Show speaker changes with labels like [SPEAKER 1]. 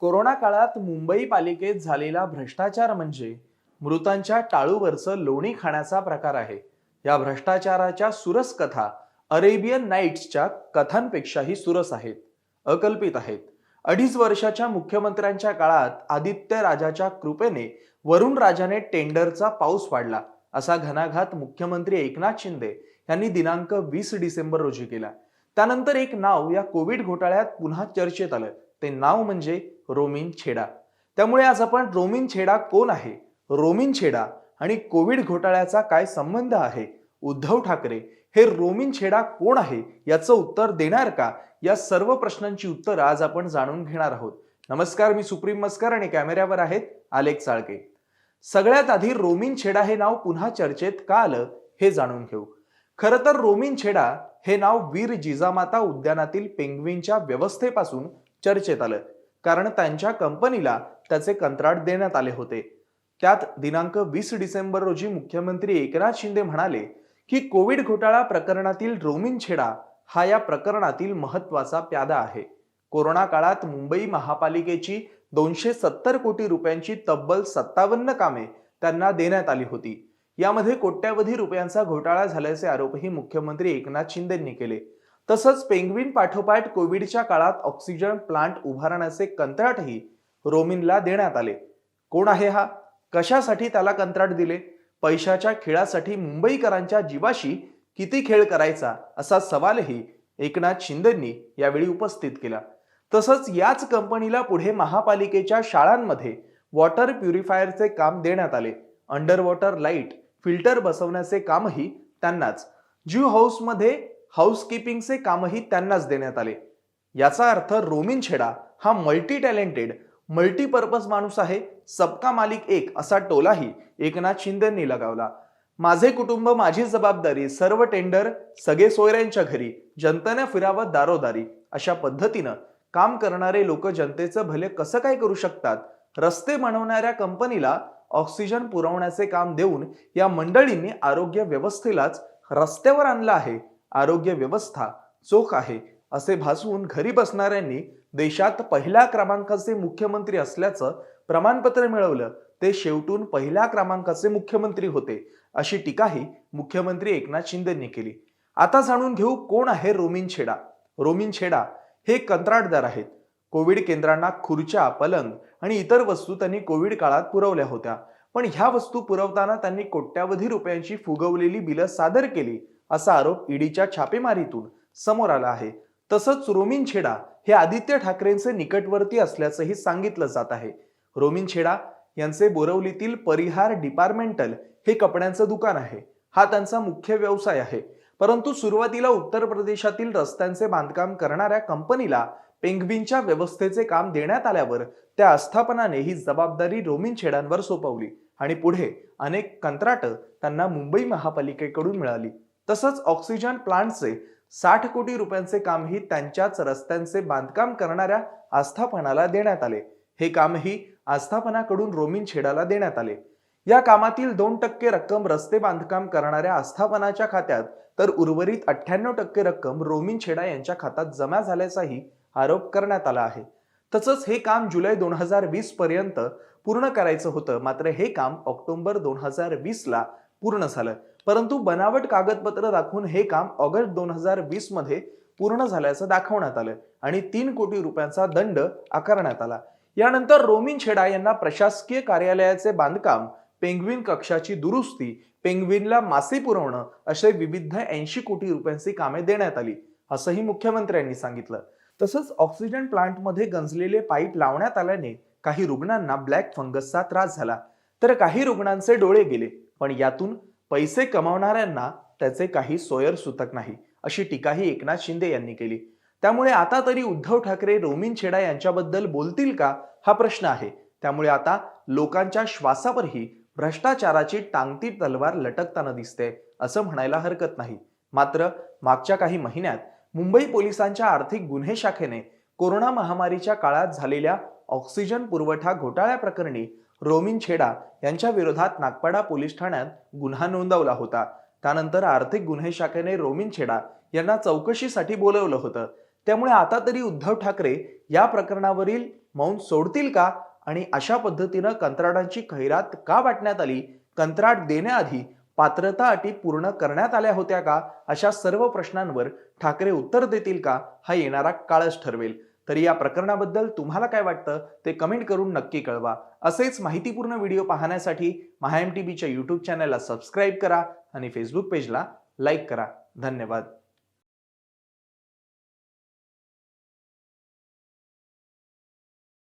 [SPEAKER 1] Corona काळात मुंबई पालिकेत झालेला भ्रष्टाचार म्हणजे मृतांच्या टाळूवरचं लोणी खाण्याचा प्रकार आहे. या भ्रष्टाचाराच्या सुरस कथा अरेबियन नाईट्सच्या कथांपेक्षाही सुरस आहेत अकल्पित आहेत. अडीच वर्षाच्या मुख्यमंत्र्यांच्या काळात आदित्य राजाच्या कृपेने वरुण राजाने टेंडरचा पाऊस पाडला असा घणाघात मुख्यमंत्री एकनाथ शिंदे यांनी दिनांक वीस डिसेंबर रोजी केला. त्यानंतर एक नाव या कोविड घोटाळ्यात पुन्हा चर्चेत आलं. ते नाव म्हणजे रोमिन छेडा. त्यामुळे आज आपण रोमिन छेडा कोण आहे? रोमिन छेडा आणि कोविड घोटाळ्याचा काय संबंध आहे? उद्धव ठाकरे हे रोमिन छेडा कोण आहे? याचं उत्तर देणार का? या सर्व प्रश्नांची उत्तर आज आपण जाणून घेणार आहोत. नमस्कार मी सुप्रीम मस्कर आणि कॅमेऱ्यावर आहेत आलेख चाळके. सगळ्यात आधी रोमिन छेडा हे नाव पुन्हा चर्चेत का आलं हे जाणून घेऊ. खरं तर रोमिन छेडा हे नाव वीर जिजामाता उद्यानातील पेंग्विनच्या व्यवस्थेपासून चर्चेत आलं. कारण त्यांच्या कंपनीला त्याचे कंत्राट देण्यात आले होते. त्यात दिनांक वीस डिसेंबर रोजी मुख्यमंत्री एकनाथ शिंदे म्हणाले की कोविड घोटाळा प्रकरणातील रोमिन छेडा हा या प्रकरणातील महत्त्वाचा प्यादा आहे. कोरोना काळात मुंबई महापालिकेची दोनशे सत्तर कोटी रुपयांची तब्बल सत्तावन्न कामे त्यांना देण्यात आली होती. यामध्ये कोट्यावधी रुपयांचा घोटाळा झाल्याचे आरोपही मुख्यमंत्री एकनाथ शिंदेंनी केले. तसंच पेंग्विन पाठोपाठ कोविडच्या काळात ऑक्सिजन प्लांट उभारण्याचे कंत्राटही रोमिनला देण्यात आले. कोण आहे हा? कशासाठी त्याला कंत्राट दिले? पैशाच्या खेळासाठी मुंबईकरांच्या जीवाशी किती खेळ करायचा असा सवालही एकनाथ शिंदेंनी यावेळी उपस्थित केला. तसंच याच कंपनीला पुढे महापालिकेच्या शाळांमध्ये वॉटर प्युरिफायरचे काम देण्यात आले. अंडर वॉटर लाइट फिल्टर बसवण्याचे कामही त्यांनाच. ज्यू हाऊसमध्ये हाऊसकीपिंगचे कामही त्यांनाच देण्यात आले. याचा अर्थ रोमिन छेडा हा मल्टी टॅलेंटेड मल्टीपर्पज माणूस आहे. सबका मालिक एक असा टोलाही एकनाथ शिंदेंनी लगावला. माझे कुटुंब माझी जबाबदारी सर्व टेंडर सगळे सोयऱ्यांच्या घरी जनतेने फिरावं दारोदारी अशा पद्धतीनं काम करणारे लोक जनतेचं भले कसं काय करू शकतात रस्ते बनवणाऱ्या कंपनीला ऑक्सिजन पुरवण्याचे काम देऊन या मंडळींनी आरोग्य व्यवस्थेलाच रस्त्यावर आणलं आहे. आरोग्य व्यवस्था चोख आहे असे भासवून घरी बसणाऱ्यांनी देशात पहिल्या क्रमांकाचे मुख्यमंत्री असल्याचं प्रमाणपत्र मिळवलं. ते शेवटून पहिल्या क्रमांकाचे मुख्यमंत्री होते अशी टीकाही मुख्यमंत्री एकनाथ शिंदेंनी केली. आता जाणून घेऊ कोण आहे रोमिन छेडा. रोमिन छेडा हे कंत्राटदार आहेत. कोविड केंद्रांना खुर्च्या पलंग आणि इतर वस्तू त्यांनी कोविड काळात पुरवल्या होत्या. पण ह्या वस्तू पुरवताना त्यांनी कोट्यावधी रुपयांची फुगवलेली बिलं सादर केली. असा आरोप ईडीच्या छापेमारीतून समोर आला आहे. तसंच रोमिन छेडा हे आदित्य ठाकरेंचे निकटवर्ती असल्याचंही सांगितलं जात आहे. रोमिन छेडा यांचे बोरवलीतील परिहार डिपार्टमेंटल हे कपड्यांचं दुकान आहे. हा त्यांचा मुख्य व्यवसाय आहे. परंतु सुरुवातीला उत्तर प्रदेशातील रस्त्यांचे बांधकाम करणाऱ्या कंपनीला पेंग्विनच्या व्यवस्थेचे काम देण्यात आल्यावर त्या आस्थापनाने ही जबाबदारी रोमिन छेडांवर सोपवली आणि पुढे अनेक कंत्राट त्यांना मुंबई महापालिकेकडून मिळाली. तसंच ऑक्सिजन प्लांटचे साठ कोटी रुपयांचे कामही त्यांच्याच रस्त्यांचे बांधकाम करणाऱ्या आस्थापनाला देण्यात आले. हे कामही आस्थापनाकडून रोमिन छेडाला देण्यात आले. या कामातील दोन टक्के रक्कम रस्ते बांधकाम करणाऱ्या आस्थापनाच्या खात्यात तर उर्वरित अठ्ठ्याण्णव टक्के रक्कम रोमिन छेडा यांच्या खात्यात जमा झाल्याचाही आरोप करण्यात आला आहे. तसंच हे काम जुलै दोन हजार वीस पर्यंत पूर्ण करायचं होतं. मात्र हे काम ऑक्टोबर दोन हजार वीस ला पूर्ण झालं. परंतु बनावट कागदपत्र दाखवून हे काम ऑगस्ट दोन हजार वीसमध्ये पूर्ण झाल्याचं दाखवण्यात आलं आणि तीन कोटी रुपयांचा दंड आकारण्यात आला. यानंतर रोमिन छेडा यांना प्रशासकीय कार्यालयाचे बांधकाम पेंग्विन कक्षाची दुरुस्ती पेंग्विनला मासे पुरवणं असे विविध ऐंशी कोटी रुपयांची कामे देण्यात आली असंही मुख्यमंत्र्यांनी सांगितलं. तसंच ऑक्सिजन प्लांटमध्ये गंजलेले पाईप लावण्यात आल्याने काही रुग्णांना ब्लॅक फंगसचा त्रास झाला. तर काही रुग्णांचे डोळे गेले. पण यातून पैसे कमावणाऱ्यांना त्याचे काही सोयर सुतक नाही अशी टीकाही एकनाथ शिंदे यांनी केली. त्यामुळे आता तरी उद्धव ठाकरे रोमिन छेडा यांच्याबद्दल बोलतील का? हा प्रश्न आहे. त्यामुळे आता लोकांच्या श्वासावरही भ्रष्टाचाराची टांगती तलवार लटकताना दिसते असं म्हणायला हरकत नाही. मात्र मागच्या काही महिन्यात मुंबई पोलिसांच्या आर्थिक गुन्हे शाखेने कोरोना महामारीच्या काळात झालेल्या ऑक्सिजन पुरवठा घोटाळ्याप्रकरणी रोमिन छेडा यांच्या विरोधात नागपाडा पोलीस ठाण्यात गुन्हा नोंदवला होता. त्यानंतर आर्थिक गुन्हे शाखेने रोमिन छेडा यांना चौकशीसाठी बोलवलं होतं. त्यामुळे आता तरी उद्धव ठाकरे या प्रकरणावरील मौन सोडतील का? आणि अशा पद्धतीनं कंत्राटांची खैरात का वाटण्यात आली? कंत्राट देण्याआधी पात्रता अटी पूर्ण करण्यात आल्या होत्या का? अशा सर्व प्रश्नांवर ठाकरे उत्तर देतील का? हा येणारा काळच ठरवेल. तरी या प्रकरणाबद्दल तुम्हाला काय वाटतं ते कमेंट करून नक्की कळवा. असेच माहितीपूर्ण व्हिडिओ पाहण्यासाठी महाएम टी बीच्या यूट्यूब चॅनलला सबस्क्राईब करा आणि फेसबुक पेजला लाईक करा. धन्यवाद.